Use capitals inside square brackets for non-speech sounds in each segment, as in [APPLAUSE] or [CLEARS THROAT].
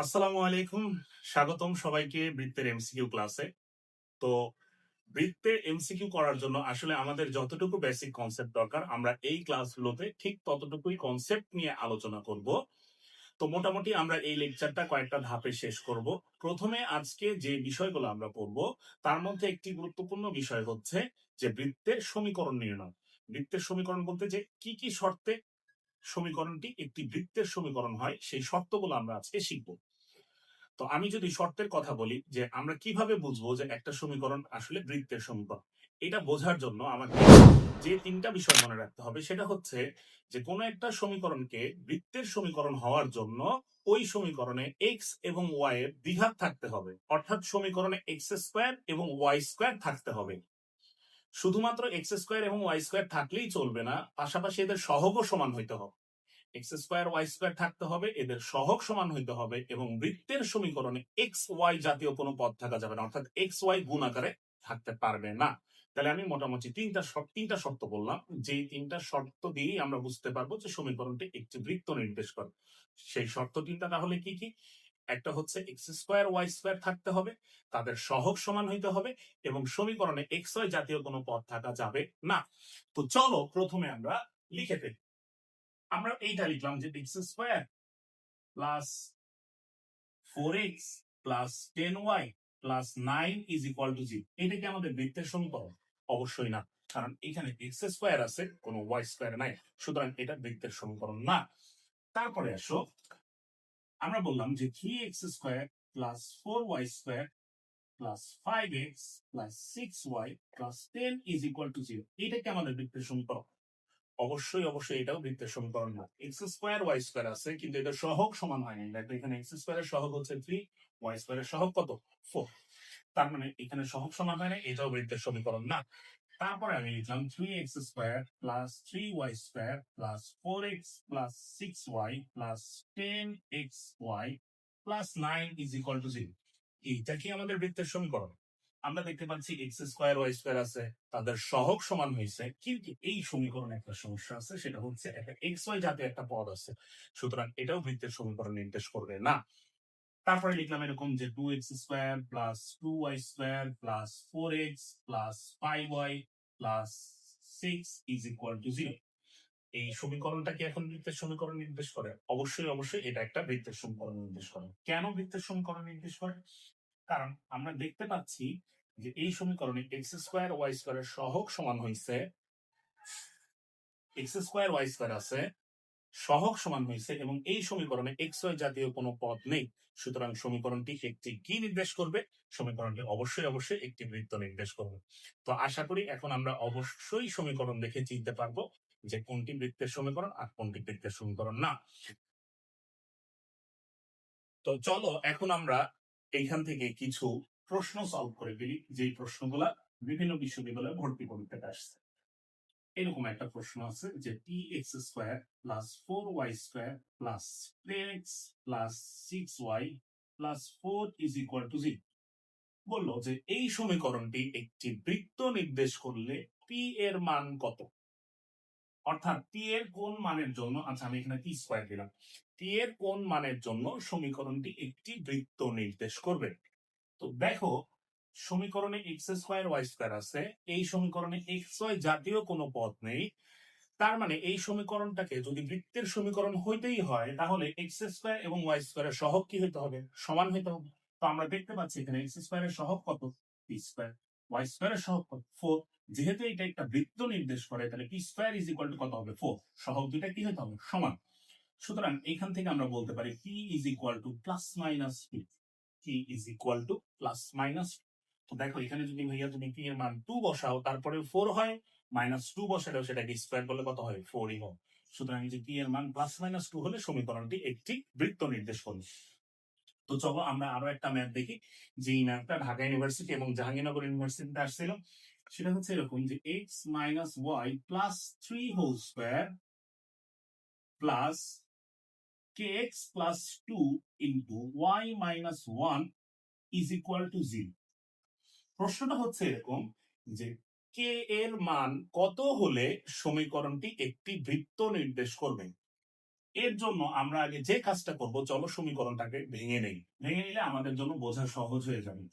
আসসালামু আলাইকুম। স্বাগতম সবাইকে বৃত্তের এমসিকিউ ক্লাসে। তো বৃত্তের এমসিকিউ করার জন্য আসলে আমাদের যতটুকু বেসিক কনসেপ্ট দরকার, আমরা এই ক্লাসগুলোতে ঠিক ততটুকুই কনসেপ্ট নিয়ে আলোচনা করব। তো মোটামুটি আমরা এই লেকচারটা কয়েকটা ধাপে শেষ করব। প্রথমে আজকে যে বিষয়গুলো আমরা পড়ব, তার মধ্যে একটি গুরুত্বপূর্ণ বিষয় হচ্ছে যে বৃত্তের সমীকরণ নির্ণয়। বৃত্তের সমীকরণ বলতে যে কি কি শর্তে সমীকরণটি একটি বৃত্তের সমীকরণ হয়, সেই শর্তগুলো আমরা আজকে শিখব। তো আমি যদি শর্তের কথা বলি যে আমরা কীভাবে বুঝব যে একটা সমীকরণ আসলে বৃত্তের সমীকরণ? এটা বোঝার জন্য আমাকে যে তিনটা বিষয় মনে রাখতে হবে, সেটা হচ্ছে যে কোনো একটা সমীকরণকে বৃত্তের সমীকরণ হওয়ার জন্য ওই সমীকরণে এক্স এবং ওয়াই এর দ্বিঘাত থাকতে হবে। অর্থাৎ সমীকরণে এক্স স্কোয়ার এবং ওয়াই স্কোয়ার থাকতে হবে। শুধুমাত্র এক্স স্কোয়ার এবং ওয়াই স্কোয়ার থাকলেই চলবে না, পাশাপাশি এদের সহগও সমান হইতে হবে। এক্স স্কোয়ার ওয়াই স্কোয়ার থাকতে হবে, এদের সহগ সমান হইতে হবে এবং বৃত্তের সমীকরণে এক্স ওয়াই জাতীয় কোনো পদ থাকা যাবে না, অর্থাৎ এক্স ওয়াই গুণ আকারে থাকতে পারবে না। তাহলে আমি মোটামুটি তিনটা শর্ত তিনটা শর্ত বললাম, যে তিনটা শর্ত দিয়েই আমরা বুঝতে পারব যে সমীকরণটি একটি বৃত্ত নির্দেশ করে। সেই শর্ত তিনটা তাহলে কি কি? একটা হচ্ছে এক্স স্কোয়ার ওয়াই স্কোয়ার থাকতে হবে, তাদের সহগ সমান হইতে হবে এবং সমীকরণে এক্স ওয়াই জাতীয় কোনো পদ থাকা যাবে না। তো চলো প্রথমে আমরা লিখে ফেলি। আমরা এইটা লিখলাম যে X square plus four X plus ten Y plus nine is equal to zero এটা কি আমাদের বৃত্তের সমীকরণ অবশ্যই না। কারণ এখানে এক্স স্কোয়ার আছে, কোনো ওয়াই স্কোয়ার নাই। সুতরাং এটা বৃত্তের সমীকরণ না। তারপরে আসো, আমরা বললাম যে three X square plus four Y square plus five X plus six Y plus ten is equal to zero এটা কি আমাদের বৃত্তের সমীকরণ অবশ্যই অবশ্যই এটাও বৃত্তের সমীকরণ না এক্স স্কোয়ার ওয়াই স্কোয়ার আছে, কিন্তু এটা সহগ সমান হয়নি। দেখো এখানে এক্স স্কোয়ারের সহগ হচ্ছে থ্রি ওয়াই স্কোয়ারের সহগ কত? ফোর তার মানে এখানে সহগ সমান হয় না এটাও বৃত্তের সমীকরণ না। তারপরে আমি লিখলাম three X square plus three Y square plus four X plus six Y plus ten X Y plus nine is equal to zero এইটা কি আমাদের বৃত্তের সমীকরণ আমরা দেখতে পাচ্ছি এক্স স্কোয়ার ওয়াই স্কোয়ার আছে, তাদের সহগ সমান হয়েছে কিন্তু এই সমীকরণে একটা সমস্যা আছে, সেটা হচ্ছে একটা এক্স ওয়াই জাতীয় একটা পদ আছে, সুতরাং এটাও বৃত্তের সমীকরণ নির্দেশ করবে না। তারপরে লিখলাম এরকম যে two X square plus two Y square plus four X plus five Y plus six is equal to zero এই সমীকরণটা কি এখন বৃত্তের সমীকরণ নির্দেশ করে? অবশ্যই অবশ্যই এটা একটা বৃত্তের সমীকরণ নির্দেশ করে। কেন বৃত্তের সমীকরণ নির্দেশ করে? কারণ আমরা দেখতে পাচ্ছি যে এই সমীকরণে এক্স স্কোয়ার ওয়াই স্কোয়ারের সহগ সমান হয়েছে এক্স স্কোয়ার ওয়াই স্কোয়ার আছে, সহগ সমান হয়েছে এবং এই সমীকরণে এক্স ওয়াই জাতীয় কোনো পদ নেই। সুতরাং সমীকরণটি একটি কি নির্দেশ করবে? সমীকরণটি অবশ্যই অবশ্যই একটি বৃত্ত নির্দেশ করবে। তো আশা করি এখন আমরা অবশ্যই সমীকরণ দেখে চিনতে পারব যে কোনটি বৃত্তের সমীকরণ আর কোনটি বৃত্তের সমীকরণ না। তো চলো, এখন আমরা এইখান থেকে কিছু প্রশ্ন সলভ করে ফেলি। যেই প্রশ্নগুলা বিভিন্ন বিশ্ববিদ্যালয়ে ভর্তি পরীক্ষাতে আসছে। এরকম একটা প্রশ্ন আছে যে T X square plus four Y square plus X plus six Y plus four is equal to zero বলল যে এই সমীকরণটি একটি বৃত্ত নির্দেশ করলে পি এর মান কত? অর্থাৎ টি এর কোন মানের জন্য আচ্ছা আমি এখানে টি স্কোয়ার দিলাম টি এর কোন মানের জন্য সমীকরণটি একটি বৃত্ত নির্দেশ করবে। তো দেখো, সমীকরণে এক্স স্কোয়ার ওয়াই স্কোয়ার আছে, এই সমীকরণে এক্স ওয়াই জাতীয় কোনো পদ নেই, তার মানে এই সমীকরণটাকে যদি বৃত্তের সমীকরণ হইতেই হয়, তাহলে এক্স স্কোয়ার এবং ওয়াই স্কোয়ারের সহগ কি হইতে হবে? সমান হইতে হবে। তো আমরা দেখতে পাচ্ছি এখানে এক্স স্কোয়ারের সহগ কত? পি স্কোয়ার ওয়াই স্কোয়ারের সহগ কত? ফোর যেহেতু এটা একটা বৃত্ত নির্দেশ করে, তাহলে P square is equal to কত হবে? ফোর সহগ দুইটা কি হতে হবে? সমান। সুতরাং এখান থেকে আমরা বলতে পারি P is equal to plus minus P P is equal to plus minus তো দেখো, এখানে যদি ভাইয়া তুমি পি এর মান টু বসাও, তারপরে ফোর হয় মাইনাস টু বসালেও সেটাকে স্কোয়ার করলে কত হয়? ফোরই হয়। সুতরাং এই যে পি এর মান প্লাস মাইনাস টু হলে সমীকরণটি একটি বৃত্ত নির্দেশ করবে। তো চলো আমরা আরও একটা ম্যাপ দেখি। যে ম্যাপটা ঢাকা ইউনিভার্সিটি এবং জাহাঙ্গীরনগর ইউনিভার্সিটিতে আসছিল। সেটা হচ্ছে এরকম যে X minus Y plus three whole square plus K X plus two into Y minus one is equal to zero প্রশ্নটা হচ্ছে এরকম যে কে এর মান কত হলে সমীকরণটি একটি বৃত্ত নির্দেশ করবে? এর জন্য আমরা আগে যে কাজটা করব, চলো সমীকরণটাকে ভেঙে নেই। ভেঙে নিলে আমাদের জন্য বোঝা সহজ হয়ে যাবে।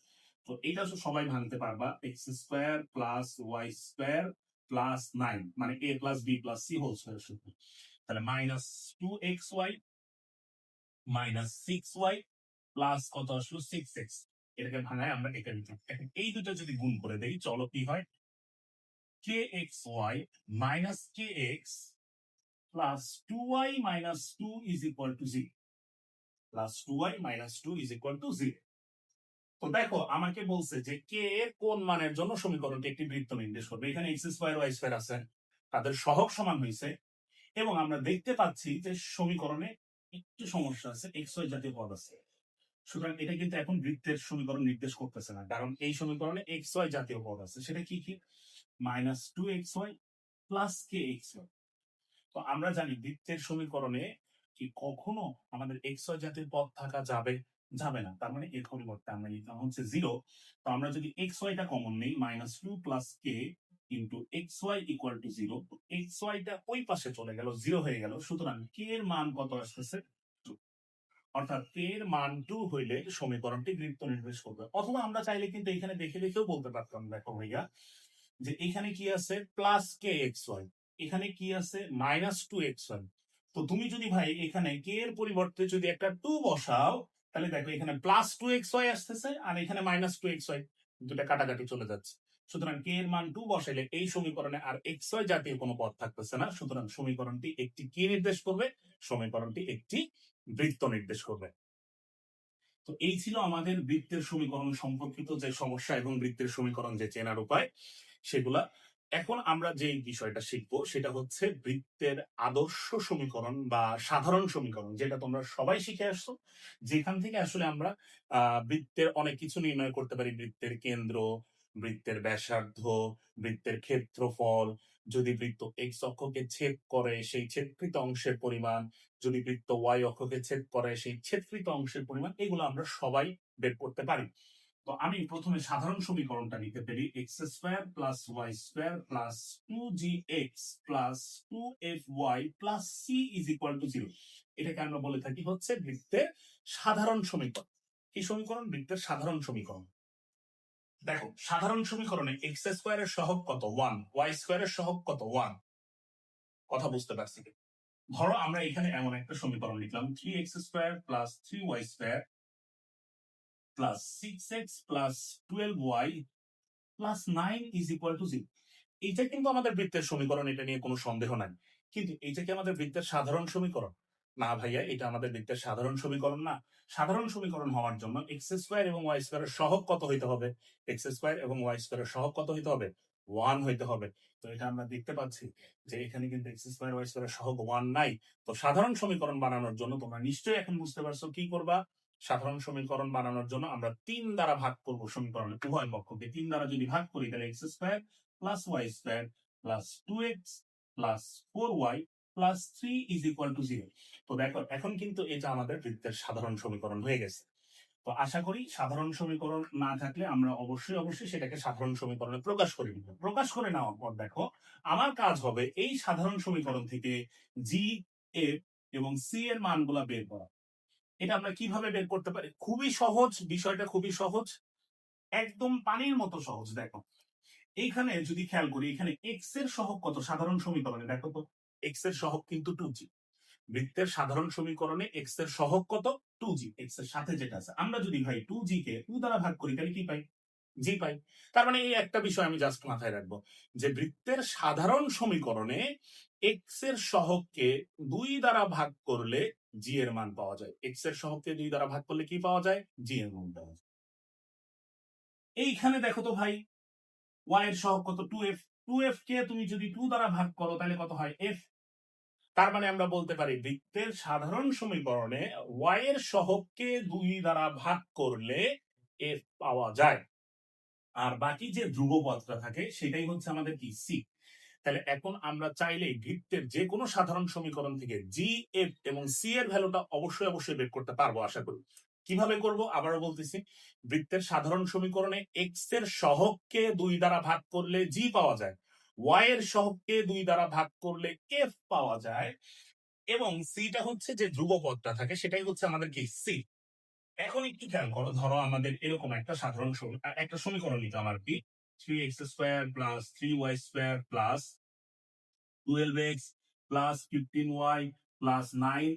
তো এটা সবাই ভাঙতে পারবা। X square plus Y square plus nine মানে A plus B plus C whole square সূত্র তাহলে minus two X Y minus six Y plus কত আসলো? সিক্স এক্স এটাকে ভাঙায় আমরা এখন এই দুটো যদি গুণ করে দেই, চলো কি হয়? K X Y minus K X plus two Y minus two is equal to zero plus two Y minus two is equal to zero তো দেখো, আমাকে বলছে যে কে কোন মানের জন্য সমীকরণটি একটি বৃত্ত নির্দেশ করবে। এখানে এক্স স্কোয়ার ওয়াই স্কোয়ার আছে, তাদের সহগ সমান হয়েছে এবং আমরা দেখতে পাচ্ছি যে সমীকরণে একটু সমস্যা আছে এক্স ওয়াই জাতীয় পদ আছে। সুতরাং এটা কিন্তু এখন বৃত্তের সমীকরণ নির্দেশ করতেছে না, কারণ এই সমীকরণে এক্স ওয়াই জাতীয় পদ আছে। সেটা কি কি? Minus two X Y plus K X Y তো আমরা জানি বৃত্তের সমীকরণে কি কখনো আমাদের এক্স ওয়াই জাতীয় পদ থাকা যাবে? যাবে না। তার মানে এর পরিবর্তে আমরা নিতাম হচ্ছে জিরো তো আমরা যদি এক্স ওয়াইটা কমন নেই minus two plus K into X Y equal to zero X ওয়াইটা ওই পাশে চলে গেল জিরো হয়ে গেল। সুতরাং কে এর মান কত আসতেছে? অর্থাৎ কে এর মান টু হইলে সমীকরণটি বৃত্ত নির্দেশ করবে। অথবা আমরা চাইলে কিন্তু এখানে দেখে দেখেও বলতে পারতাম, দেখো ভাইয়া, যে এখানে কি আছে? প্লাস কে এক্স ওয়াই এখানে কি আছে? মাইনাস টু এক্স ওয়াই তো তুমি যদি ভাই এখানে কে এর পরিবর্তে যদি একটা টু বসাও তাহলে দেখো এখানে প্লাস টু এক্স ওয়াই আসতেছে আর এখানে মাইনাস টু এক্স ওয়াই দুটা কাটাকাটি চলে যাচ্ছে। সুতরাং কে এর মান টু বসাইলে এই সমীকরণে আর এক্স ওয়াই জাতীয় কোনো পদ থাকতেছে না। সুতরাং সমীকরণটি একটি কি নির্দেশ করবে? সমীকরণটি একটি বৃত্ত নির্দেশ করবে। তো এই ছিল আমাদের বৃত্তের সমীকরণ, সম্পর্কিত যে সমস্যা এবং বৃত্তের সমীকরণ যে চেনার উপায়, সেগুলা এখন আমরা যে বিষয়টা শিখব সেটা হচ্ছে বৃত্তের আদর্শ সমীকরণ বা সাধারণ সমীকরণ, যেটা তোমরা সবাই শিখে আসছো। যেখান থেকে আসলে আমরা বৃত্তের অনেক কিছু নির্ণয় করতে পারি। বৃত্তের কেন্দ্র, বৃত্তের ব্যাসার্ধ, বৃত্তের ক্ষেত্রফল, যদি বৃত্ত এক্স অক্ষকে ছেদ করে সেই ছেদকৃত অংশের পরিমাণ, যদি বৃত্ত ওয়াই অক্ষকে ছেদ করে সেই ছেদকৃত অংশের পরিমাণ, এগুলো আমরা সবাই বের করতে পারি। তো আমি প্রথমে সাধারণ সমীকরণটা নিতে পারি X square plus Y square plus two G X plus two F Y plus C is equal to zero এটাকে আমরা বলে থাকি হচ্ছে বৃত্তের সাধারণ সমীকরণ। কি সমীকরণ? বৃত্তের সাধারণ সমীকরণ। দেখো, সাধারণ সমীকরণে এক্স স্কোয়ারের সহগ কত? ওয়ান ওয়াই স্কোয়ারের সহগ কত? ওয়ান কথা বুঝতে পারছি? ধরো আমরা এখানে এমন একটা সমীকরণ লিখলাম three X square plus three Y square plus six X plus twelve Y plus nine is equal এইটা কিন্তু আমাদের বৃত্তের সমীকরণ, এটা নিয়ে কোনো সন্দেহ নাই। কিন্তু এইটা কি আমাদের বৃত্তের সাধারণ সমীকরণ? না ভাইয়া, এটা আমাদের বৃত্তের সাধারণ সমীকরণ না। সাধারণ সমীকরণ হওয়ার জন্য এক্স স্কোয়ার এবং ওয়াই স্কোয়ারের সহগ কত হইতে হবে? এক্স স্কোয়ার এবং ওয়াই স্কোয়ারের সহগ কত হইতে হবে? ওয়ান হইতে হবে। তো এটা আমরা দেখতে পাচ্ছি যে এখানে কিন্তু এক্স স্কোয়ার ওয়াই স্কোয়ারের সহগ ওয়ান নাই। তো সাধারণ সমীকরণ বানানোর জন্য তোমরা নিশ্চয়ই এখন বুঝতে পারছ কি করবা? সাধারণ সমীকরণ বানানোর জন্য আমরা তিন দ্বারা ভাগ করব সমীকরণে উভয় পক্ষকে। তিন দ্বারা যদি ভাগ করি, তাহলে X square plus Y square plus two X plus four Y plus three is equal to zero তো দেখো, এখন কিন্তু এটা আমাদের বৃত্তের সাধারণ সমীকরণ হয়ে গেছে। তো আশা করি সাধারণ সমীকরণ না থাকলে আমরা অবশ্যই অবশ্যই সেটাকে সাধারণ সমীকরণে প্রকাশ করে নিব। প্রকাশ করে নেওয়ার পর দেখো, আমার কাজ হবে এই সাধারণ সমীকরণ থেকে জি এফ এবং সি এর মানগুলা বের করা। এটা আমরা কীভাবে বের করতে পারি? খুবই সহজ, বিষয়টা খুবই সহজ। একদম পানির মতো সহজ, দেখো। এইখানে যদি খেয়াল করি, এখানে এক্সের সহগ কত? সাধারণ সমীকরণে, দেখো তো। এক্সের সহগ কিন্তু টু জি বৃত্তের সাধারণ সমীকরণে এক্সের সহগ কত? টু জি এক্সের সাথে যেটা আছে। আমরা যদি ভাই টু জি কে টু দ্বারা ভাগ করি, তাহলে কি পাই? জি পাই। তার মানে এই একটা বিষয় আমি জাস্ট মাথায় রাখব, যে বৃত্তের সাধারণ সমীকরণে এক্সের সহগকে দুই দ্বারা ভাগ করলে জি এর মান পাওয়া যায়। এক্সের সহগকে দুই দ্বারা ভাগ করলে কি পাওয়া যায়? জি এর মান পাওয়া যায়। এইখানে দেখো তো ভাই ওয়াই এর সহগ কত? টু এফ টু এফ কে তুমি যদি টু দ্বারা ভাগ করো, তাহলে কত হয়? এফ তার মানে আমরা বলতে পারি, বৃত্তের সাধারণ সমীকরণে ওয়াই এর সহগকে দুই দ্বারা ভাগ করলে এফ পাওয়া যায়। আর বাকি যে ধ্রুব পদটা থাকে, সেটাই হচ্ছে আমাদের কি? সি তাহলে এখন আমরা চাইলেই বৃত্তের যে কোনো সাধারণ সমীকরণ থেকে জি এফ এবং সি এর ভ্যালুটা অবশ্যই অবশ্যই বের করতে পারব, আশা করি। কীভাবে করব? আবারও বলতেছি, বৃত্তের সাধারণ সমীকরণে এক্সের সহগকে দুই দ্বারা ভাগ করলে জি পাওয়া যায় ওয়াই এর সহগকে দুই দ্বারা ভাগ করলে এফ পাওয়া যায়, এবং সিটা হচ্ছে যে ধ্রুবপদটা থাকে, সেটাই হচ্ছে আমাদের কি? সি এখন একটু খেয়াল করো, ধরো আমাদের এরকম একটা সাধারণ একটা সমীকরণ নিতে আমার কি three X square plus three Y square plus twelve X plus fifteen Y plus nine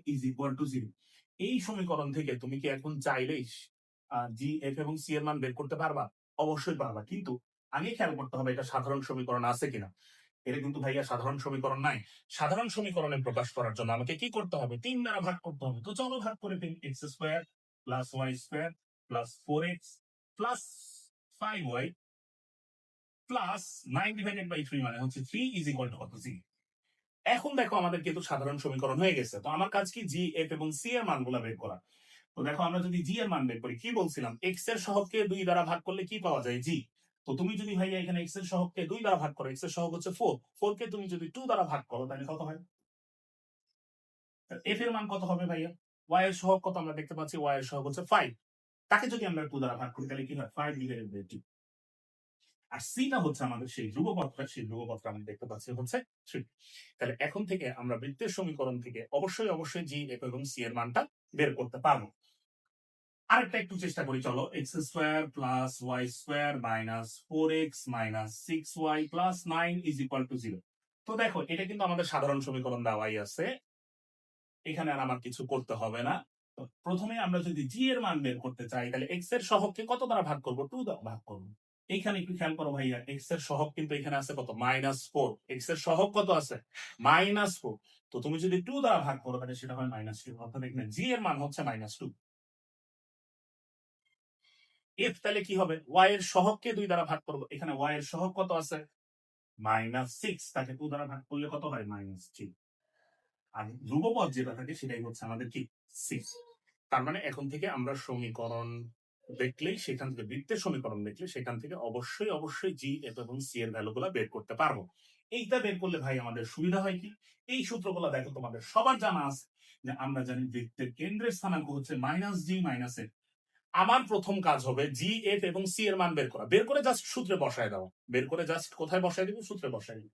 এই সমীকরণ থেকে তুমি কি এখন চাইলেই জি এফ এবং সি এর মান বের করতে পারবা? অবশ্যই পারবা। কিন্তু আগে খেয়াল করতে হবে এটা সাধারণ সমীকরণ আছে কিনা। এটা কিন্তু ভাইয়া সাধারণ সমীকরণ নাই। সাধারণ সমীকরণে প্রকাশ করার জন্য আমাকে কি করতে হবে? তিন দ্বারা ভাগ করতে হবে। তো চলো ভাগ করে দিন X square plus Y square plus four X plus five Y plus nine divided by three মানে হচ্ছে থ্রি ইজ ইকুয়াল টু কত? জি এখন দেখো আমাদের কিন্তু সাধারণ সমীকরণ হয়ে গেছে। তো আমার কাজ কি? জি এফ এবং সি এর মানগুলো বের করা। তো দেখো আমরা যদি জি এর মান বের করি, কি বলছিলাম? এক্সের সহগকে দুই দ্বারা ভাগ করলে কি পাওয়া যায়? জি তো তুমি যদি ভাইয়া এখানে এক্সের সহগকে দুই দ্বারা ভাগ করো এক্সের সহগ হচ্ছে ফোর ফোর কে তুমি যদি টু দ্বারা ভাগ করো, তাহলে কত হয়? এফ এর মান কত হবে ভাইয়া? ওয়াই এর সহগ কত আমরা দেখতে পাচ্ছি? ওয়াই এর সহগ হচ্ছে ফাইভ তাকে যদি আমরা টু দ্বারা ভাগ করি, তাহলে কি হয়? ফাইভ ডিভাইডেড বাই টু আর সিটা হচ্ছে আমাদের সেই ধ্রুবপত্রা সেই ধ্রুবপত্র আমি দেখতে পাচ্ছি হচ্ছে থ্রি তাহলে এখন থেকে আমরা বৃত্তের সমীকরণ থেকে অবশ্যই অবশ্যই জি এফ এবং সি এর মানটা বের করতে পারব। আরেকটা একটু চেষ্টা করি, চলো X square plus Y square minus four X minus six Y plus nine is equal to zero তো দেখো, এটা কিন্তু আমাদের সাধারণ সমীকরণ দেওয়াই আছে। এখানে আর আমার কিছু করতে হবে না। প্রথমে আমরা যদি জি এর মান বের করতে চাই, তাহলে এক্সের সহগকে কত দ্বারা ভাগ করব? টু দ্বারা ভাগ করব। এইখানে একটু খেয়াল করো ভাইয়া এক্সের সহগ কিন্তু এখানে আছে কত? মাইনাস ফোর এক্সের সহগ কত আছে? মাইনাস ফোর তো তুমি যদি টু দ্বারা ভাগ করো, তাহলে সেটা হয় মাইনাস টু অর্থাৎ এখানে জি এর মান হচ্ছে মাইনাস টু এফ তাহলে কি হবে? ওয়াই এর সহগকে দুই দ্বারা ভাগ করব। এখানে ওয়াই এর সহগ কত আছে? মাইনাস সিক্স তাকে টু দ্বারা ভাগ করলে কত হয়? মাইনাস থ্রি আর ধ্রুবপদ যেটা থাকে, সেটাই হচ্ছে আমাদের কি? সিক্স তার মানে এখন থেকে আমরা সমীকরণ দেখলেই সেখান থেকে বৃত্তের সমীকরণ দেখলে সেখান থেকে অবশ্যই অবশ্যই জি এফ এবং সি এর ভ্যালু গুলা বের করতে পারব। এইটা বের করলে ভাই আমাদের সুবিধা হয় কি? এই সূত্রগুলো দেখো, তোমাদের সবার জানা আছে যে আমরা জানি বৃত্তের কেন্দ্রের স্থানাঙ্ক হচ্ছে মাইনাস জি মাইনাস এফ আমার প্রথম কাজ হবে জি এফ এবং সি এর মান বের করা। বের করে জাস্ট সূত্রে বসায় দাও। বের করে জাস্ট কোথায় বসায় দিব? সূত্রে বসায় দিব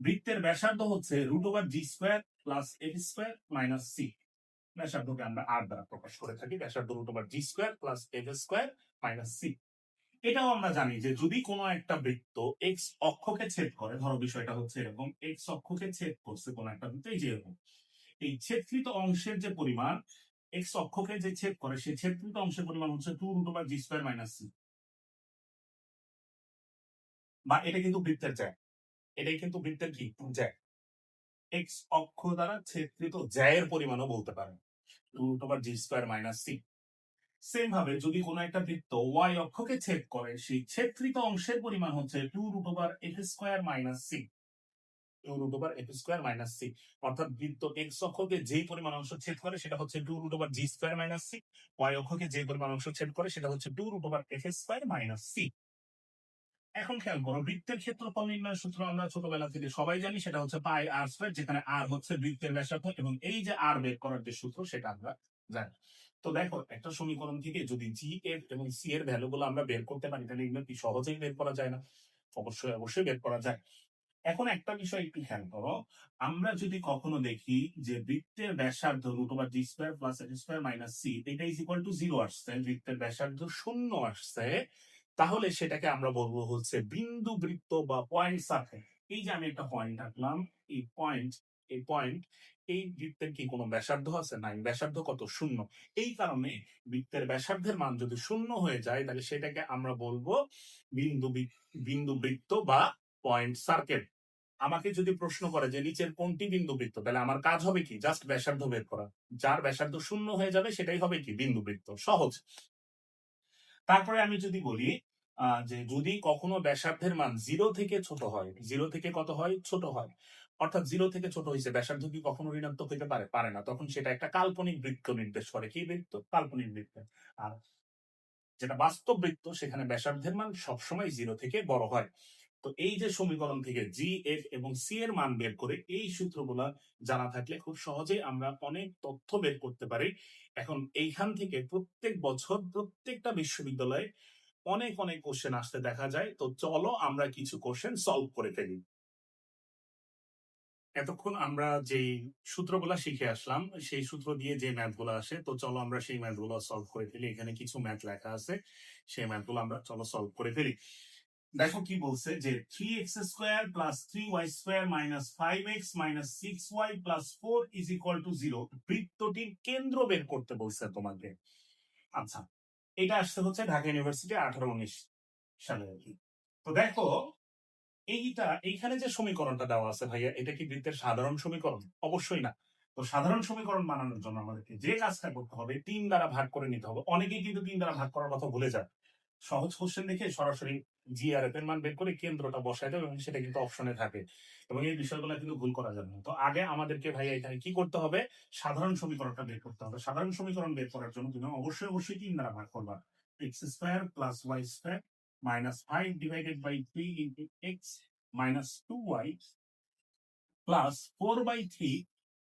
বৃত্তের ব্যাসার্ধ হচ্ছে root over G square plus F square minus C ব্যাসার্ধকে আমরা আর দ্বারা প্রকাশ করে থাকি। ব্যাসার্ধ G square plus F square minus C এটাও আমরা জানি যে যদি কোনো একটা বৃত্ত এক্স অক্ষকে ছেদ করে, ধরো বিষয়টা হচ্ছে এরকম এক্স অক্ষকে ছেদ করছে কোনো একটা বৃত্ত, এই যে এরকম। এই ছেদকৃত অংশের যে পরিমাণ এক্স অক্ষকে যে ছেদ করে, সেই ছেদকৃত অংশের পরিমাণ হচ্ছে two root over G square minus C বা এটা কিন্তু বৃত্তের জ্যা। এটাই কিন্তু বৃত্তের কি? জ্যা। এক্স অক্ষ দ্বারা ছেদকৃত জ্যায়ের পরিমাণও বলতে পারেন। Root over G square minus C same ভাবে যদি কোনো একটা বৃত্ত ওয়াই অক্ষকে ছেদ করে, সেই ছেদকৃত অংশের পরিমাণ হচ্ছে two root over F square minus C two root over F square minus C অর্থাৎ বৃত্ত এক্স অক্ষকে যেই পরিমাণ অংশ ছেদ করে, সেটা হচ্ছে two root over G square minus C Y অক্ষকে যে পরিমাণ অংশ ছেদ করে, সেটা হচ্ছে two root over F square minus C এখন খেয়াল করো, বৃত্তের ক্ষেত্রফল নির্ণয় সূত্র আমরা ছোটবেলা থেকে সবাই জানি, সেটা হচ্ছে পাই আর স্কোয়ার যেখানে আর হচ্ছে বৃত্তের ব্যাসার্ধ, এবং এই যে আর বের করার যে সূত্র, সেটা আমরা জানি। তো দেখো, একটা সমীকরণ থেকে যদি জি এফ এবং সি এর ভ্যালু গুলো আমরা বের করতে পারি, তাহলে এগুলো কি সহজেই বের করা যায় না? অবশ্যই অবশ্যই বের করা যায়। এখন একটা বিষয় একটু খেয়াল করো, আমরা যদি কখনো দেখি যে বৃত্তের ব্যাসার্ধ root over G square plus F square minus C এটা ইজ ইকুয়াল টু জিরো আসছে, বৃত্তের ব্যাসার্ধ শূন্য আসছে তাহলে সেটাকে আমরা বলব হচ্ছে বিন্দু বৃত্ত বা পয়েন্ট সার্কেল এই যে আমি একটা পয়েন্ট আঁকলাম, এই পয়েন্ট এই পয়েন্ট এই বৃত্তের কি কোনো ব্যাসার্ধ আছে? নাই ব্যাসার্ধ কত? শূন্য। এই কারণে বৃত্তের ব্যাসার্ধের মান যদি শূন্য হয়ে যায়, তাহলে সেটাকে আমরা বলব বিন্দু বিন্দু বৃত্ত বা পয়েন্ট সার্কেল আমাকে যদি প্রশ্ন করে যে নিচের কোনটি বিন্দু বৃত্ত? তাহলে আমার কাজ হবে কি? জাস্ট ব্যাসার্ধ বের করা। যার ব্যাসার্ধ শূন্য হয়ে যাবে, সেটাই হবে কি? বিন্দু বৃত্ত। সহজ। তারপরে আমি যদি বলি যে যদি কখনো ব্যাসার্ধের মান জিরো থেকে ছোট হয়, জিরো থেকে কত হয়? ছোট হয়। অর্থাৎ জিরো থেকে ছোট হয়েছে। ব্যাসার্ধ কি কখনো ঋণাত্মক হইতে পারে? পারে না। তখন সেটা একটা কাল্পনিক বৃত্ত নির্দেশ করে। কি বৃত্ত? কাল্পনিক বৃত্ত। আর যেটা বাস্তব বৃত্ত, সেখানে ব্যাসার্ধের মান সবসময় জিরো থেকে বড় হয়। তো এই যে সমীকরণ থেকে জি এফ এবং সি এর মান বের করে এই সূত্রগুলা জানা থাকলে খুব সহজেই আমরা অনেক তথ্য বের করতে পারি। এখন এইখান থেকে প্রত্যেক বছর প্রত্যেকটা বিশ্ববিদ্যালয়ে অনেক অনেক কোশ্চেন আসতে দেখা যায়। তো চলো আমরা কিছু কোশ্চেন সলভ করে ফেলি। এতক্ষণ আমরা যেই সূত্রগুলা শিখে আসলাম, সেই সূত্র দিয়ে যে ম্যাথগুলো আসে, তো চলো আমরা সেই ম্যাথগুলো সলভ করে ফেলি। এখানে কিছু ম্যাথ লেখা আছে, সেই ম্যাথগুলো আমরা চলো সলভ করে ফেলি। দেখো কি বলছে যে three X square plus three Y square minus five X minus six Y plus four is equal to zero বৃত্তটির কেন্দ্র বের করতে বলছে তোমাকে। আচ্ছা এটা আসছে হচ্ছে ঢাকা ইউনিভার্সিটি আঠারো উনিশ সালে কি। তো দেখো, এইটা, এইখানে যে সমীকরণটা দেওয়া আছে ভাইয়া, এটা কি বৃত্তের সাধারণ সমীকরণ? অবশ্যই না। তো সাধারণ সমীকরণ বানানোর জন্য আমাদেরকে যে কাজটা করতে হবে, তিন দ্বারা ভাগ করে নিতে হবে। অনেকেই কিন্তু তিন দ্বারা ভাগ করার কথা ভুলে যায় সহজ কোশ্চেন দেখে সরাসরি জি আর এফ এর মান বের করে কেন্দ্রটা বসায় দেবে এবং সেটা কিন্তু অপশনে থাকে এবং এই বিষয়গুলো কিন্তু ভুল করা যাবে না। তো আগে আমাদেরকে ভাইয়া এখানে কি করতে হবে? সাধারণ সমীকরণটা বের করতে হবে। সাধারণ সমীকরণ বের করার জন্য তুমি অবশ্যই অবশ্যই তিন দ্বারা ভাগ করবা। X square plus Y square minus five divided by three into X minus two Y plus four by three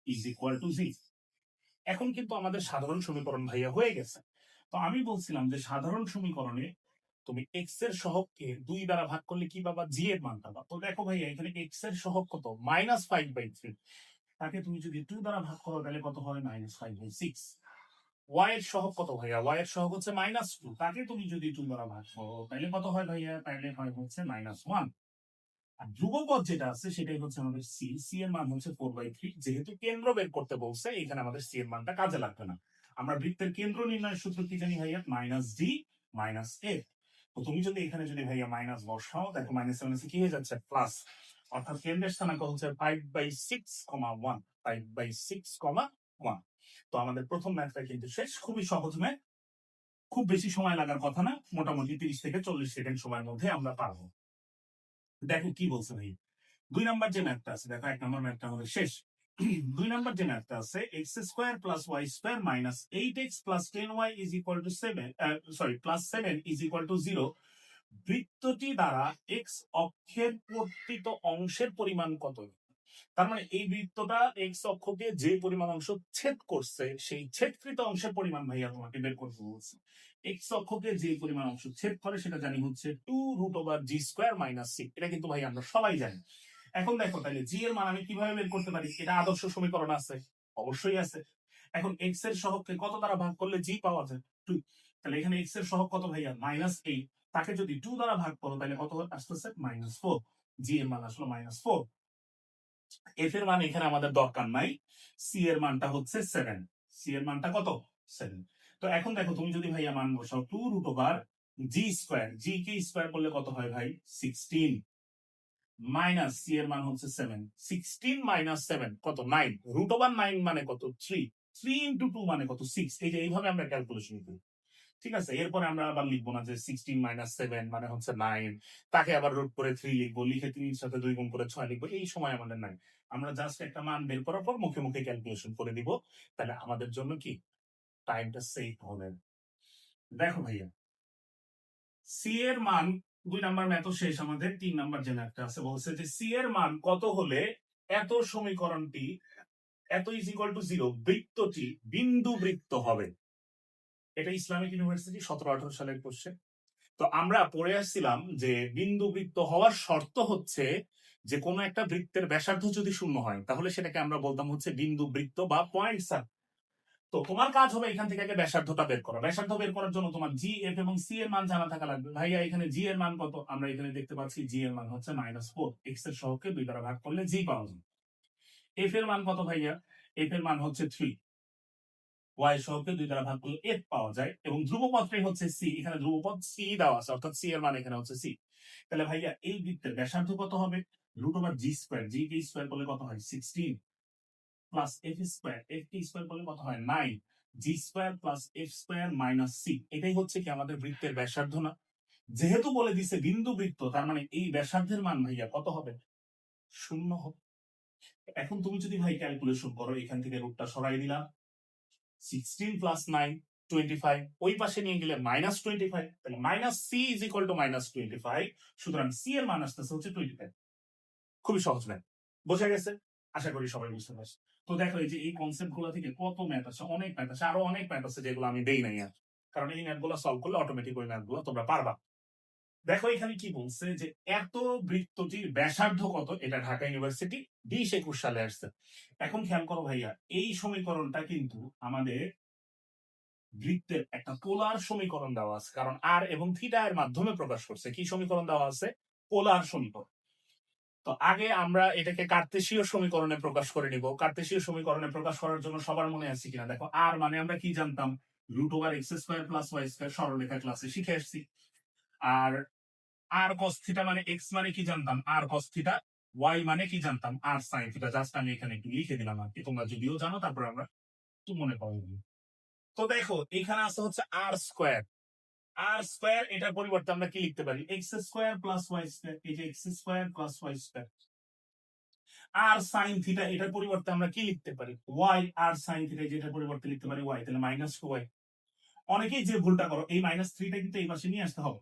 is equal to G এখন কিন্তু আমাদের সাধারণ সমীকরণ ভাইয়া হয়ে গেছে। তো আমি বলছিলাম যে সাধারণ সমীকরণে তুমি এক্সের সহগকে দুই দ্বারা ভাগ করলে কি পাবা? জি এর মান পাবা। তো দেখো ভাইয়া, এখানে এক্সের সহগ কত? মাইনাস ফাইভ বাই থ্রি তাকে তুমি যদি টু দ্বারা ভাগ করো, তাহলে কত হয়? Minus five by six Y এর সহগ কত ভাইয়া? ওয়াই এর সহগ হচ্ছে মাইনাস টু তাকে তুমি যদি টু দ্বারা ভাগ করো, তাহলে কত হয় ভাইয়া? তাহলে হয় হচ্ছে মাইনাস ওয়ান আর ধ্রুবপদ যেটা আছে, সেটাই হচ্ছে আমাদের সি সি এর মান হচ্ছে ফোর বাই থ্রি যেহেতু কেন্দ্র বের করতে বলছে, এখানে আমাদের সি এর মানটা কাজে লাগবে না। আমরা বৃত্তের কেন্দ্র নির্ণয়ের সূত্র কি জানি ভাইয়া? মাইনাস ডি মাইনাস এ তো তুমি যদি এখানে যদি ভাইয়া মাইনাস বসাও, দেখো মাইনাস মাইনাস কি হয়ে যাচ্ছে? প্লাস অর্থাৎ কেন্দ্রের স্থানাঙ্ক হচ্ছে five by six comma one five by six comma one তো আমাদের প্রথম ম্যাথটা কিন্তু শেষ, খুবই সহজ ম্যাথ খুব বেশি সময় লাগার কথা না, মোটামুটি তিরিশ থেকে চল্লিশ সেকেন্ড সময়ের মধ্যে আমরা পারব। দেখো কি বলছে ভাই দুই নাম্বার যে ম্যাথটা আছে, দেখো এক নম্বর ম্যাথটা আমাদের শেষ। [CLEARS THROAT] দুই নাম্বার যে ম্যাথটা আছে X square plus Y square minus eight X plus ten Y is equal to seven sorry plus seven is equal to zero বৃত্তটি দ্বারা এক্স অক্ষের পরিত অংশের পরিমাণ কত? তার মানে এই বৃত্তটা এক্স অক্ষকে যে পরিমাণ অংশ ছেদ করছে, সেই ছেদকৃত অংশের পরিমাণ ভাইয়া তোমাকে বের করতে বলছে। এক্স অক্ষকে যে পরিমাণ অংশ ছেদ করে, সেটা জানি হচ্ছে two root over G square minus C এটা কিন্তু ভাই আমরা সবাই জানি। এখন দেখো তাহলে জি এর মান আমি কীভাবে বের করতে পারি? এটা আদর্শ সমীকরণ আছে। অবশ্যই আছে। এখন এক্সের সহগকে কত দ্বারা ভাগ করলে জি পাওয়া যায়? টু তাহলে এখানে এক্সের সহগ কত ভাইয়া? মাইনাস এইট তাকে যদি টু দ্বারা ভাগ করো তাহলে কত আসতেছে? মাইনাস ফোর জি এর মান আসলো মাইনাস ফোর এফ এর মান এখানে আমাদের দরকার নাই। সি এর মানটা হচ্ছে সেভেন সি এর মানটা কত? সেভেন তো এখন দেখো, তুমি যদি ভাইয়া মান বসাও two root over G square G কে স্কোয়ার করলে কত হয় ভাই? সিক্সটিন মাইনাস সি এর মান হচ্ছে সেভেন সিক্সটিন মাইনাস সেভেন কত? নাইন রুট ওভার নাইন মানে কত? থ্রি থ্রি ইন্টু টু মানে কত? সিক্স এই যে এইভাবে আমরা ক্যালকুলেশন করি। ঠিক আছে? এরপরে আমরা আবার লিখব না যে সিক্সটিন মাইনাস সেভেন মানে হচ্ছে নাইন তাকে আবার রুট করে থ্রি লিখব। লিখে তিনের সাথে দুই গুণ করে ছয় লিখব। এই সময় আমাদের নাই। আমরা জাস্ট একটা মান বের করার পর মুখে মুখে ক্যালকুলেশন করে দিব তাহলে আমাদের জন্য কি? টাইমটা সেভ হবে। দেখো ভাইয়া সি এর মান দুই নাম্বার ম্যাথ শেষ, আমাদের তিন নাম্বার যে ম্যাথটা আছে, বলছে যে সি এর মান কত হলে এত সমীকরণটি এত ইজ ইকুয়াল টু জিরো বৃত্তটি বিন্দু বৃত্ত হবে? এটা ইসলামিক ইউনিভার্সিটি, সতেরো আঠারো সালের কোশ্চেন তো আমরা পড়ে আসছিলাম যে বিন্দু বৃত্ত হওয়ার শর্ত হচ্ছে যে কোনো একটা বৃত্তের ব্যাসার্ধ যদি শূন্য হয়, তাহলে সেটাকে আমরা বলতাম হচ্ছে বিন্দু বৃত্ত বা পয়েন্ট সার তো তোমার কাজ হবে এখান থেকে আগে ব্যাসার্ধটা বের করা। ব্যাসার্ধ বের করার জন্য তোমার জি এফ এবং সি এর মান জানা থাকা লাগবে। ভাইয়া, এখানে জি এর মান কত? আমরা এখানে দেখতে পাচ্ছি জি এর মান হচ্ছে মাইনাস ফোর এক্সের সহকে দুই দ্বারা ভাগ করলে জি পাওয়া যাবে এফ এর মান কত ভাইয়া? এফ এর মান হচ্ছে থ্রি ওয়াই সহকে দুই দ্বারা ভাগ করলে এফ পাওয়া যায় এবং ধ্রুবপত্রে হচ্ছে সি এখানে ধ্রুবপদ সি দেওয়া আছে, অর্থাৎ সি এর মান এখানে হচ্ছে সি তাহলে ভাইয়া এই বৃত্তের ব্যাসার্ধ কত হবে? Root over G square G কে স্কোয়ার করলে কত হয়? Sixteen plus F square F কে স্কোয়ার করলে কত হয়? Nine G square plus F square minus C এটাই হচ্ছে কি আমাদের বৃত্তের ব্যাসার্ধ না? যেহেতু বলে দিছে বিন্দু বৃত্ত, তার মানে এই ব্যাসার্ধের মান ভাইয়া কত হবে? শূন্য হবে। এখন তুমি যদি ভাই ক্যালকুলেশন করো, এখান থেকে রুটটা সরাই দিলাম। Sixteen plus nine twenty five ওই পাশে নিয়ে গেলে মাইনাস টোয়েন্টি ফাইভ তাহলে minus C is equal to minus twenty five সুতরাং সি এর মান আসতেছে হচ্ছে টোয়েন্টি ফাইভ খুবই সহজ ম্যাথ বোঝা গেছে? আশা করি সবাই বুঝতে পারছে। তো দেখো এই যে এই কনসেপ্টগুলো থেকে কত ম্যাথ আছে, অনেক ম্যাথ আছে, আরও অনেক ম্যাথ আছে যেগুলো আমি দেই নাই আর। কারণ এই ম্যাথগুলো সলভ করলে অটোমেটিক ওই ম্যাথগুলো তোমরা পারবা। দেখো এখানে কি বলছে যে এত বৃত্তটির ব্যাসার্ধ কত? এটা ঢাকা ইউনিভার্সিটি বিশ একুশ সালে আসছে। এখন খেয়াল করো ভাইয়া, এই সমীকরণটা কিন্তু আমাদের বৃত্তের একটা পোলার সমীকরণ দেওয়া আছে। কারণ আর এবং থিটা এর মাধ্যমে প্রকাশ করছে। কি সমীকরণ দেওয়া আছে? পোলার সমীকরণ। তো আগে আমরা এটাকে কার্তেশীয় সমীকরণে প্রকাশ করে নিব। কার্তেশীয় সমীকরণে প্রকাশ করার জন্য সবার মনে আছে কিনা? দেখো, আর মানে আমরা কি জানতাম? Root over X square plus Y square সরলরেখা ক্লাসে শিখে আসছি। আর আর কস থিটা মানে এক্স মানে কি জানতাম? আর কস থিটা ওয়াই মানে কি জানতাম? আর সাইন থিটা জাস্ট আমি এখানে একটু লিখে দিলাম আর কি। তোমরা যদিও জানো, তারপর আমরা একটু মনে পাবো তো দেখো, এখানে আছে হচ্ছে আর স্কোয়ার আর স্কোয়ার এটার পরিবর্তে আমরা কি লিখতে পারি? X square plus Y square, এই যে X square plus Y square. আর সাইন থিটা এটার পরিবর্তে আমরা কি লিখতে পারি? ওয়াই আর সাইন থিটা যেটার পরিবর্তে লিখতে পারি ওয়াই তাহলে মাইনাস টু ওয়াই অনেকেই যে ভুলটা করো, এই মাইনাস থ্রিটা কিন্তু এই পাশে নিয়ে আসতে হবে।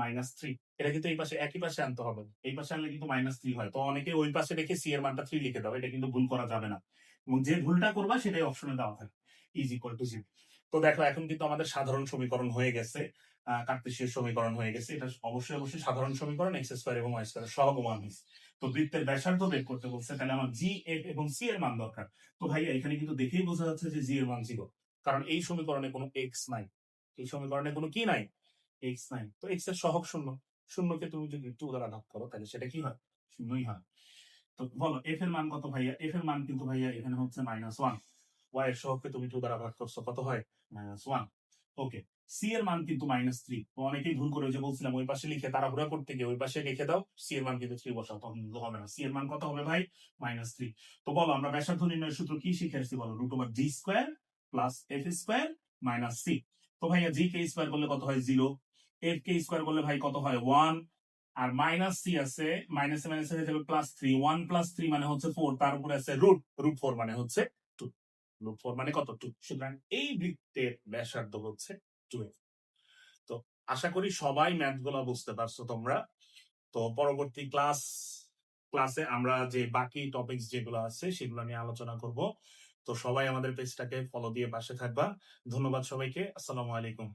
মাইনাস থ্রি এটা কিন্তু এই পাশে, একই পাশে আনতে হবে। এই পাশে আনলে কিন্তু মাইনাস থ্রি হয়। তো অনেকে ওই পাশে রেখে সি এর মানটা থ্রি লিখে দাও এটা কিন্তু ভুল করা যাবে না। এবং যে ভুলটা করবা, সেটাই অপশনে দেওয়া থাকে। ইজ ইকুয়াল টু জিরো তো দেখো, এখন কিন্তু আমাদের সাধারণ সমীকরণ হয়ে গেছে। কার্তেশীয় সমীকরণ হয়ে গেছে। এটা অবশ্যই অবশ্যই সাধারণ সমীকরণ এক্স স্কোয়ার এবং ওয়াই স্কোয়ার সহগমান তো বৃত্তের ব্যাসার্ধ বের করতে বলছে, তাহলে আমার জি এফ এবং সি এর মান দরকার। তো ভাইয়া, এখানে কিন্তু দেখেই বোঝা যাচ্ছে যে জি এর মান জিরো কারণ এই সমীকরণে কোনো এক্স নাই। এই সমীকরণে কোনো কি নাই? এক্স নাই। তো এক্সের সহগ শূন্য। শূন্যকে তুমি যদি একটু ভাগ করো, তাহলে সেটা কি হয়? শূন্যই হয়। তো বলো এফ এর মান কত ভাইয়া? এফ এর মান কিন্তু ভাইয়া এখানে হচ্ছে মাইনাস ওয়ান ওয়াই এর সহগকে তুমি টু দ্বারা ভাগ করছ, কত হয়? মাইনাস ওয়ান ওকে সি এর মান কিন্তু মাইনাস থ্রি অনেকেই ভুল করে যে বলছিলাম, ওই পাশে লিখে তাড়াহুড়া করতে গিয়ে ওই পাশে লিখে দাও সি এর মান কিন্তু থ্রি বসাও, তখন হবে না। সি এর মান কত হবে ভাই? মাইনাস থ্রি তো বলো, আমরা ব্যাসার্ধ নির্ণয়ের সূত্র কি শিখে আসছি বলো? Root over G square plus F square minus C তো ভাইয়া জি কে স্কোয়ার করলে কত হয়? জিরো এফ কে স্কোয়ার করলে ভাই কত হয়? ওয়ান আর মাইনাস সি আছে মাইনাস মাইনাস হয়ে যাবে plus three one plus three মানে হচ্ছে ফোর তার উপরে আছে রুট রুট ফোর মানে হচ্ছে রুট ফোর মানে কত? টু সুতরাং এই বৃত্তের ব্যাসার্ধ হচ্ছে টু তো আশা করি সবাই ম্যাথগুলা বুঝতে পারছ তোমরা। তো পরবর্তী ক্লাস ক্লাসে আমরা যে বাকি টপিকস যেগুলো আছে সেগুলো নিয়ে আলোচনা করব। তো সবাই আমাদের পেজটাকে ফলো দিয়ে পাশে থাকবা। ধন্যবাদ সবাইকে। আসসালামু আলাইকুম।